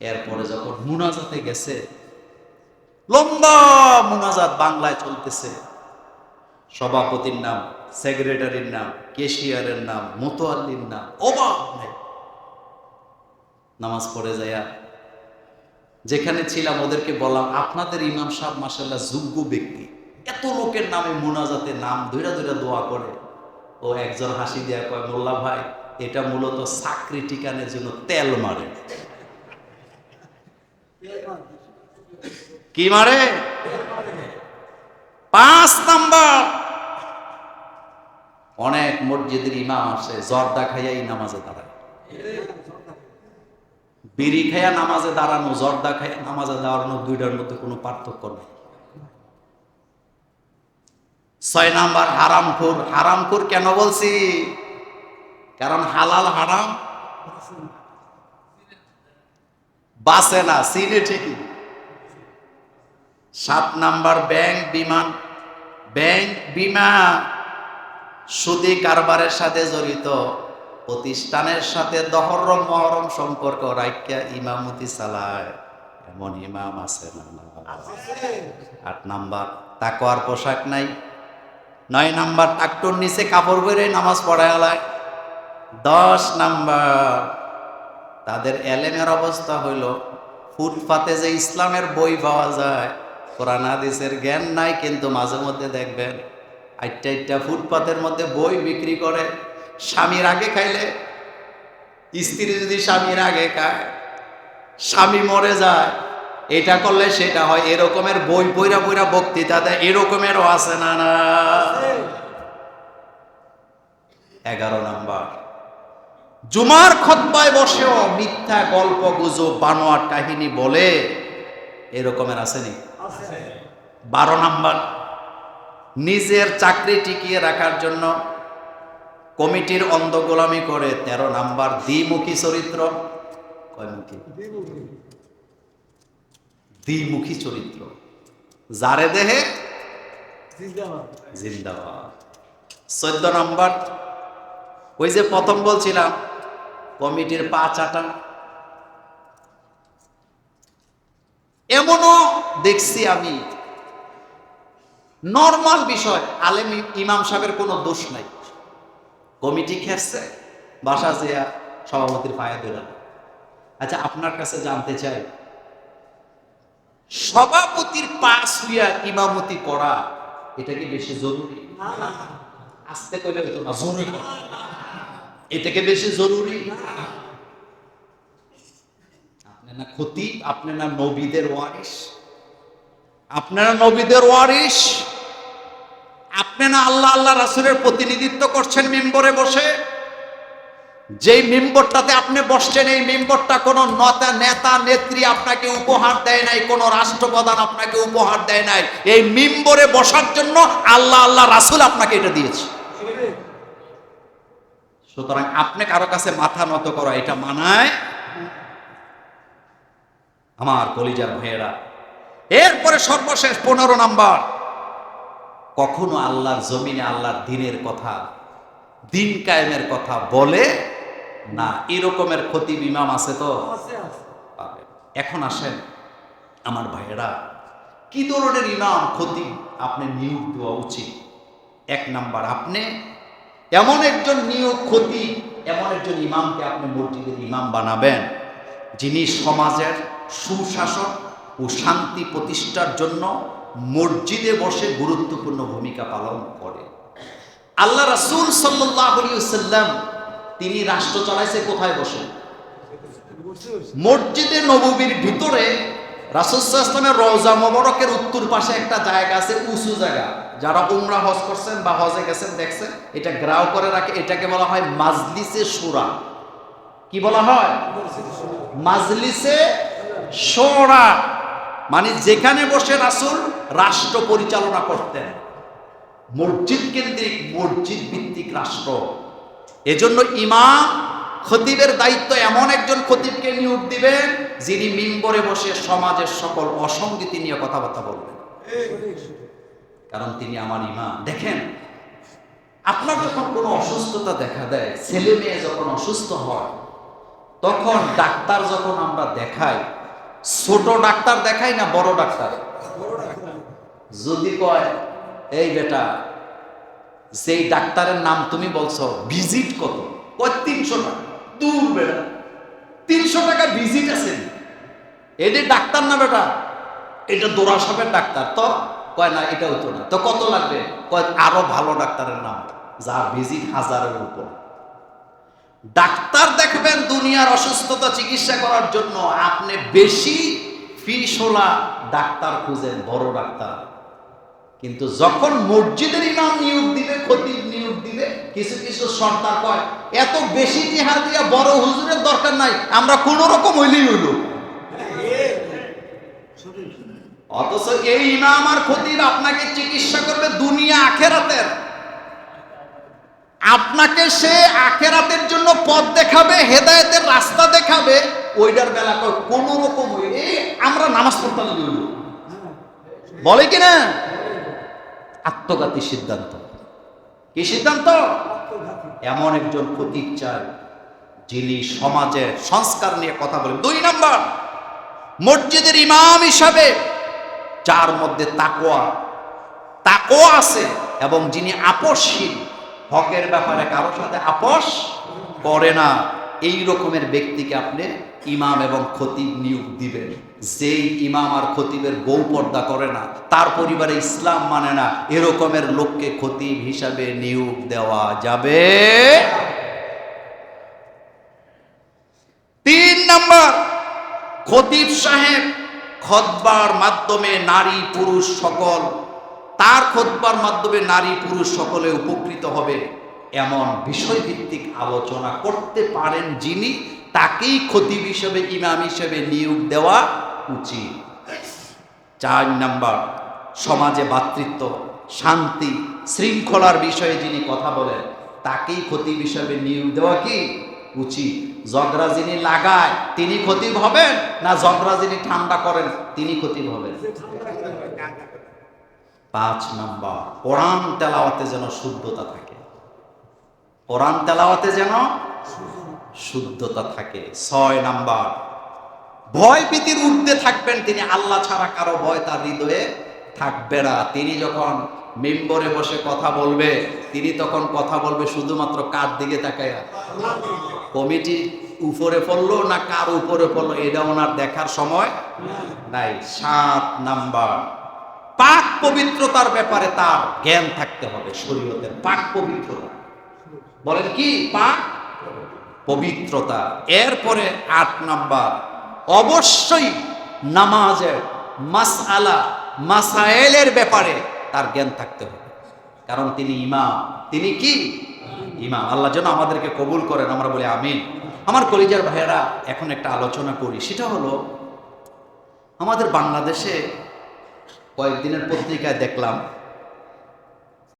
এরপরে যখন মুনাজাতে গেছে, লম্বা মুনাজাত বাংলায় চলতেছে। সভাপতির নাম, সেক্রেটারির নাম কেশিয়ারের নাম, মোতোয়াল্লির নাম, অবাক নেই। নামাজ পড়ে যায়া যেখানে ছিলাম, ওদেরকে বললাম, আপনাদের ইমাম সাহেব মাসাল্লাহ যোগ্য ব্যক্তি। এত লোকের নামে মুনাজাতে নাম ধৈরা ধৈরা দোয়া করে। ও একজন হাসি দেয়া কয়, মোল্লা ভাই, এটা মূলত চাকরি ঠিকানের জন্য তেল মারে। কি মারে? পাঁচ নাম্বার। অনেক মসজিদের ইমাম আসে জর্দা খাইয়াই নামাজে দাঁড়ায়। বিড়ি খাইয়া নামাজে দাঁড়ানো, জর্দা খাইয়া নামাজে দাঁড়ানো, দুইটার মধ্যে কোনো পার্থক্য নেই। ছয় নাম্বার, হারামখোর। হারামখোর কেন বলছি? কারণ হালাল হারাম। বাসে না সিনে ঠিকই। সাত নাম্বার ব্যাংক বিমান। ব্যাংক বিমা সুদি কারবারের সাথে জড়িত। প্রতিষ্ঠানের সাথে দহরম মহরম সম্পর্ক রাখিয়া ইমামতি চালায় এমন ইমাম আছে আট নাম্বার তাকোয়ার পোশাক নাই। নয় নাম্বার টাকটুর নিচে কাপড় পরে নামাজ পড়ায় দশ নাম্বার তাদের এলেমের অবস্থা হইল ফুটপাতে যে ইসলামের বই পাওয়া যায় কোরআন হাদিসের জ্ঞান নাই কিন্তু মাঝে মধ্যে দেখবেন আইটা আইটা ফুটপাতের মধ্যে বই বিক্রি করে স্বামীর আগে খাইলে স্ত্রী যদি স্বামীর আগে খায় স্বামী মরে যায় এটা করলে সেটা হয় এরকমের বই বইরা বইরা বক্তৃতা দেয় এরকমেরও আছে না না? এগারো নাম্বার। জুমার খতবায় বসেও মিথ্যা গল্প গুজব বানোয়ার কাহিনী বলে এরকমের আসেনি। বারো নাম্বার নিজের চাকরি টিকিয়ে রাখার জন্য কমিটির অন্ধ গোলামি করে তেরো নাম্বার দ্বিমুখী চরিত্র। কয়মুখী? দ্বিমুখী। চরিত্র। যারে দেহে? জিন্দাবাদ। চোদ্দ নম্বর ওই যে প্রথম বলছিলাম কমিটির পা চাটা। এমনও দেখছি আমি। নর্মাল বিষয়, আলেম ইমাম সাহেবের কোনো দোষ নাই। কমিটি খেসছে বাসা জিয়া সভাপতির পায়ে দিলাম আচ্ছা আপনার কাছে জানতে চাই, সভাপতির পা শুইয়া ইমামতি করা, এটা কি বেশি জরুরি? আসতে না। জরুরি এটাকে বেশি জরুরি আপনি না ক্ষতি আপনি না নবীদের ওয়ারিস আপনারা নবীদের ওয়ারিস আপনি না আল্লাহ আল্লাহ রাসুলের প্রতিনিধিত্ব করছেন মেম্বরে বসে। যেই মেম্বরটাতে আপনি বসছেন, এই মেম্বরটা কোনো নতা, নেতা, নেত্রী আপনাকে উপহার দেয় নাই, কোনো রাষ্ট্রপ্রধান আপনাকে উপহার দেয় নাই। এই মেম্বরে বসার জন্য আল্লাহ আল্লাহ, রাসুল আপনাকে এটা দিয়েছে। সুতরাং আপনি কারও কাছে মাথা নত করা এটা মানায় আমার কলিজার ভাইয়েরা। এরপরে সর্বশেষ পনেরো নাম্বার। কখনো আল্লাহর জমিনে আল্লাহর দিনের কথা দিন কায়েমের কথা বলে না এরকমের ক্ষতি বিমাম আছে তো? এখন আসেন আমার ভাইয়েরা কি ধরনের ইমাম ক্ষতি আপনি নিয়োগ দেওয়া উচিত? এক নাম্বার আপনি এমন একজন নিয়োগ ক্ষতি এমন একজন ইমামকে আপনি মসজিদের ইমাম বানাবেন, যিনি সমাজের সুশাসন ও শান্তি প্রতিষ্ঠার জন্য মসজিদে বসে গুরুত্বপূর্ণ ভূমিকা পালন করে। আল্লাহ রাসূল ওয়াসাল্লাম, তিনি রাষ্ট্র চালাইছে কোথায় বসে? মসজিদে নববীর ভিতরে রাসুসামের রওজা মোবারকের উত্তর পাশে একটা জায়গা আছে, উঁচু জায়গা। যারা উমরা হজ করছেন বা হজে গেছেন, দেখছেন, এটা গ্রাও করে রাখে, এটাকে বলা হয় মাজলিসে সুরা কি বলা হয়? মাজলিসে সোরা মানে যেখানে বসে রাসুল রাষ্ট্র পরিচালনা করতেন। মসজিদ কেন্দ্রিক মসজিদ ভিত্তিক রাষ্ট্র। এজন্য ইমাম খতিবের দায়িত্ব এমন একজন খতিবকে নিয়োগ দিবেন, যিনি মিম্বরে বসে সমাজের সকল অসঙ্গতি নিয়ে কথাবার্তা বলবেন। কারণ তিনি আমার ইমাম। দেখেন, আপনার যখন কোনো অসুস্থতা দেখা দেয়, ছেলে মেয়ে যখন অসুস্থ হয়, তখন ডাক্তার যখন আমরা দেখাই, ছোট ডাক্তার দেখাই না বড় ডাক্তার? যদি কয়, এই বেটা, যেই ডাক্তারের নাম তুমি বলছো, ভিজিট কত? কয়, তিনশো টাকা। দূর বেটা তিনশো টাকা ভিজিট আছে। এটা ডাক্তার না বেটা, এটা দোরা সাহেবের ডাক্তার। তো কয়, না এটা হতো না। তো কত লাগবে? কয়, আরও ভালো ডাক্তারের নাম, যার ভিজিট হাজারের উপর। ডাক্তার দেখবেন দুনিয়ার অসুস্থতা চিকিৎসা করার জন্য আপনি বেশি ফিসোলা ডাক্তার খুঁজেন, বড় ডাক্তার। কিন্তু যখন মসজিদের ইমাম নিয়োগ দিবে, খতিব নিয়োগ দিবে, কিছু কিছু সর্দার কয়, এত বেশি টিহা দিয়ে বড় হুজুরের দরকার নাই, আমরা কোন রকম হইলেই হইল। অথচ এই ইমাম আর খতিব আপনাকে চিকিৎসা করবে দুনিয়া আখেরাতের। আপনাকে সে আখেরাতের জন্য পথ দেখাবে, হেদায়েতের রাস্তা দেখাবে, ওইটার বেলা কোন রকম আমরা নামাজ পড়তে হইল বলে কি না? আত্মঘাতী সিদ্ধান্ত। কি সিদ্ধান্ত? এমন একজন প্রতীক চায়, যিনি সমাজের সংস্কার নিয়ে কথা বলেন। দুই নম্বর, মসজিদের ইমাম হিসাবে যার মধ্যে তাকোয়া তাকোয়া আছে এবং যিনি আপসহীন, হকের ব্যাপারে কারোর সাথে আপোষ করে না। এই রকমের ব্যক্তিকে আপনি ইমাম এবং খতিব নিয়োগ দিবেন। যেই ইমাম আর খতিবের বউ পর্দা করে না, তার পরিবারে ইসলাম মানে না এরকমের লোককে খতিব হিসাবে নিয়োগ দেওয়া যাবে। তিন নম্বর, খতিব সাহেব খতবার মাধ্যমে নারী, পুরুষ, সকল। তার খতবার মাধ্যমে নারী, পুরুষ, সকলে উপকৃত হবে এমন বিষয়ভিত্তিক আলোচনা করতে পারেন যিনি, তাকেই খতিব হিসেবে, ইমাম হিসেবে নিয়োগ দেওয়া উচিত। চার নাম্বার, সমাজে ভাতৃত্ব, শান্তি, শৃঙ্খলার বিষয়ে যিনি কথা বলেন, তাকেই খতিব হিসাবে নিয়োগ দেওয়া কি? উচিত জগরা যিনি লাগায়, তিনি খতিব হবেন না জগরা যিনি ঠান্ডা করেন, তিনি খতিব হবেন? পাঁচ নাম্বার, কোরআন তেলাওয়াতে যেন শুদ্ধতা থাকে। কোরআন তেলাওয়াতে যেন শুদ্ধতা থাকে। ছয় নাম্বার, ভয় ভীতির ঊর্ধ্বে থাকবেন তিনি, আল্লাহ ছাড়া কারও ভয় তার হৃদয়ে থাকবে না। তিনি যখন মেম্বরে বসে কথা বলবে, তিনি তখন কথা বলবে শুধুমাত্র কার দিকে তাকায়? কমিটি উপরে পড়ল না কার উপরে পড়ল? এটা ওনার দেখার সময় নাই। সাত নাম্বার। পাক পবিত্রতার ব্যাপারে তার জ্ঞান থাকতে হবে শরীয়তের পাক পবিত্রতা। বলেন কি? পাক পবিত্রতা। এরপরে আট নাম্বার। অবশ্যই নামাজের মাসআলা, মাসায়েলের ব্যাপারে তার জ্ঞান থাকতে হবে। কারণ তিনি ইমাম। তিনি কি? ইমাম, আল্লাহ যেন আমাদেরকে কবুল করেন, আমরা বলি আমিন। আমার কলিজার ভাইয়েরা, এখন একটা আলোচনা করি। সেটা হলো, আমাদের বাংলাদেশে কয়েকদিনের পত্রিকায় দেখলাম